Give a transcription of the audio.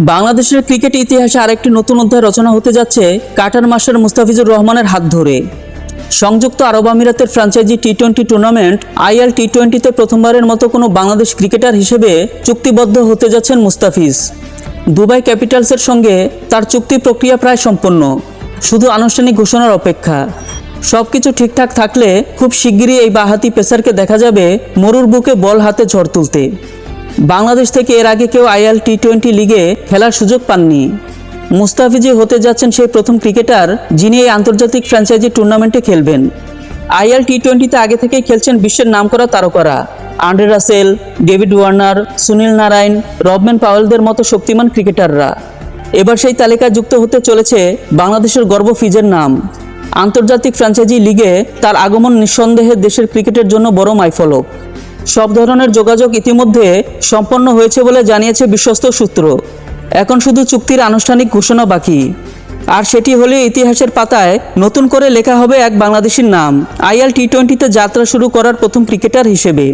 বাংলাদেশের ক্রিকেট ইতিহাসে আরেকটি নতুন অধ্যায় রচনা হতে যাচ্ছে কাটার মাস্টার মুস্তাফিজুর রহমানের হাত ধরে। সংযুক্ত আরব আমিরাতের franchise T twenty tournament IL T টোয়েন্টিতে প্রথমবারের মতো কোনো বাংলাদেশ ক্রিকেটার হিসেবে চুক্তিবদ্ধ হতে যাচ্ছেন মুস্তাফিজ। দুবাই ক্যাপিটালসের সঙ্গে তার চুক্তি প্রক্রিয়া প্রায় সম্পন্ন। শুধু আনুষ্ঠানিক ঘোষণার অপেক্ষা। সব কিছু ঠিকঠাক থাকলে খুব শিগগিরই এই বাহাতি পেসারকে দেখা যাবে মরুর বুকে বল হাতে ঝড় তুলতে। বাংলাদেশ থেকে এর আগে কেউ আইএল টি টোয়েন্টি লিগে খেলার সুযোগ পাননি। মুস্তাফিজি হতে যাচ্ছেন সেই প্রথম ক্রিকেটার যিনি এই আন্তর্জাতিক ফ্র্যাঞ্চাইজি টুর্নামেন্টে খেলবেন। আইএল টি টোয়েন্টিতে আগে থেকেই খেলছেন বিশ্বের নামকরা তারকারা। Andre Russell, David Warner, Sunil Narine Rovman পাওয়েলদের মতো শক্তিমান ক্রিকেটাররা। এবার সেই তালিকায় যুক্ত হতে চলেছে বাংলাদেশের গর্ব ফিজের নাম। আন্তর্জাতিক ফ্র্যাঞ্চাইজি লিগে তার আগমন নিঃসন্দেহে দেশের ক্রিকেটের জন্য বড় মাইফলক। সব ধরনের যোগাযোগ ইতিমধ্যে সম্পন্ন হয়েছে বলে জানিয়েছে বিশ্বস্ত সূত্র। এখন শুধু চুক্তির আনুষ্ঠানিক ঘোষণা বাকি। আর সেটি হলে ইতিহাসের পাতায় নতুন করে লেখা হবে এক বাংলাদেশির নাম। আইএল টি টোয়েন্টিতে যাত্রা শুরু করার প্রথম ক্রিকেটার হিসেবে।